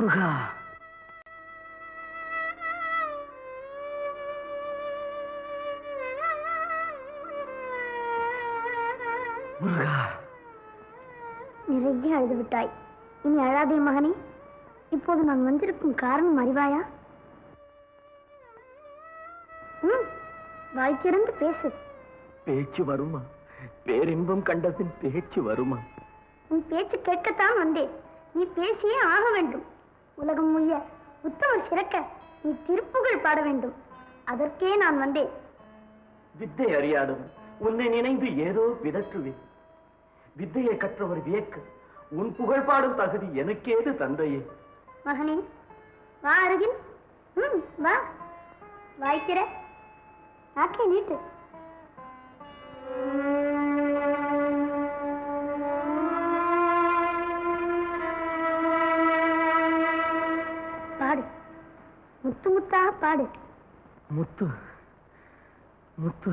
முருகா. முருகா. நிறைய அழுது விட்டாய் இனி அழாதே மகனே. இப்போது நான் வந்திருக்கும் காரணம் அறிவாயா? ம் வாய் திறந்து பேசு. பேச்சு வருமா? பேரின்பம் கண்டபின் பேச்சு வருமா? உன் பேச்சு கேட்கத்தான் வந்தேன். நீ பேசியே ஆக வேண்டும். உலகம் முழிய உத்தமர் சிறக்க நீ திருப்புகழ் பாட வேண்டும். அதற்கே நான் வந்தேன். வித்தை அறியாதவன் உன்னை நினைந்து ஏதோ விதற்றுவேன். வித்தையை கற்றவர் வியக்க உன் புகழ் பாடும் தகுதி எனக்கேது தந்தையே. மகனே வா அருகில். வா. வாய்க்கிற. நாக்கை நீட்டு. முத்து முத்தாக பாடு. முத்து முத்து.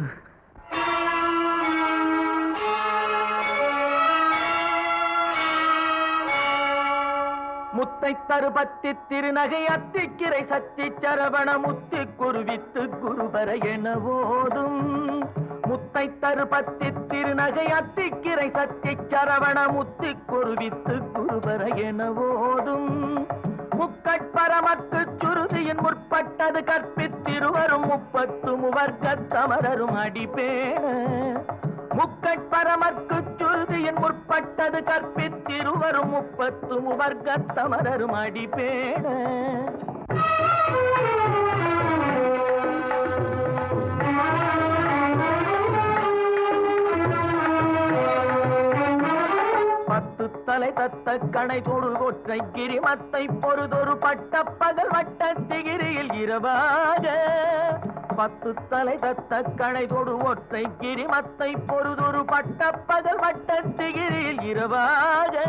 முத்தை தருபத்தி திருநகை அத்திக்கிரை சத்தி சரவண முத்தி குருவித்து குருபர என ஓதும் முத்தை தருபத்தி திருநகை அத்திக்கிரை சத்தி சரவண முத்தி குருவித்து குருபர என ஓதும் முக்கட்பரமக்கு சுருதியின் முற்பட்டது கற்பித்திருவரும் முப்பத்து முவர்க்க தமரரும் அடிபேண முக்கட்பரமற்கு சுருதியின் முற்பட்டது கற்பித்திருவரும் முப்பத்து முவர்க்க தமரரும் அடிபேண பத்து தலை தத்த கணை பொருள் கொற்றை கிரிமத்தை பொறுதொரு பட்ட பகல் வட்ட திகிரியில் இரவாக. பத்து தலை தத்த கணை தொடு ஒற்றை கிரிமத்தை பொறுதொரு பட்ட பகல் வட்ட திகிரியில் இரவாக.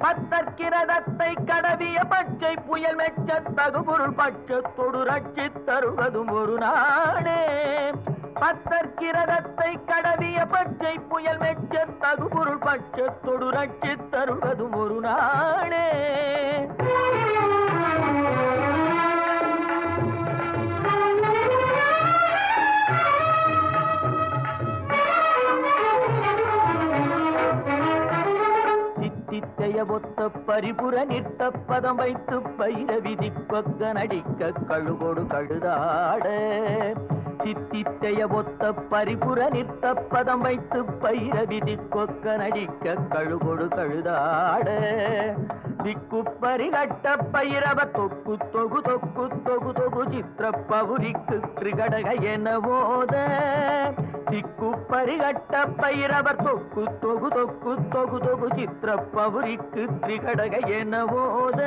பத்தற்கிரதத்தை கடவிய பச்சை புயல் மெச்ச தகுபொருள் பட்சத்தொடு ரட்சி தருவதும் ஒரு நாடே பத்தற்கிரதத்தை கடவிய பச்சை புயல் மெச்ச தகுபொருள் பட்சத்தொடு ரட்சி தருவதும் ஒரு நாளே. ஒத்த பரிபுர நிற்க பதம் வைத்து பயிர விதிப்பக்க நடிக்க கழுகொடு கழுதாட. தித்தித்தைய ஒத்த பரிபுற நிற்க பதம் வைத்து பயிர விதி கொக்க நடிக்க கழுகொடு கழுதாட. திக்கு பரிகட்ட பயிரவ தொக்கு தொகு தொக்கு தொகு தொகு சித்திர பவுரிக்கு திரிகடக என ஓத. திக்கு பரிகட்ட பைரவர் தொக்கு தொகு தொக்கு தொகு தொகு சித்திர பவுரிக்கு திரிகடக என ஓத.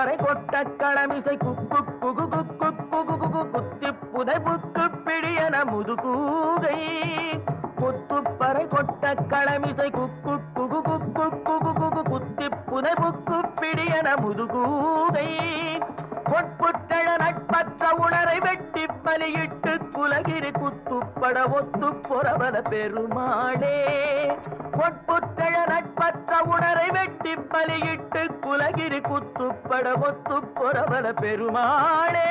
கொத்துப்பறை கொட்ட களமிசை குக்கு குகு குக்கு குகு குகு குத்தி புதை புக்கு பிடியன முதுகூகை கொத்துப்பறை கொட்ட களமிசை குக்கு குகு குக்கு குகு குகு குத்தி புதை புக்கு பிடியன முதுகூகை பொட்புட்டழ நட்பற்ற உணரை வெட்டி பலியிட்டு குலகிரி குத்துப்பட ஒத்து பொறவல பெருமாளே. பொற்புட்டழ நட்பற்ற உணரை வெட்டி பலியிட்டு குலகிரி குத்துப்பட ஒத்து பொறவல பெருமாளே.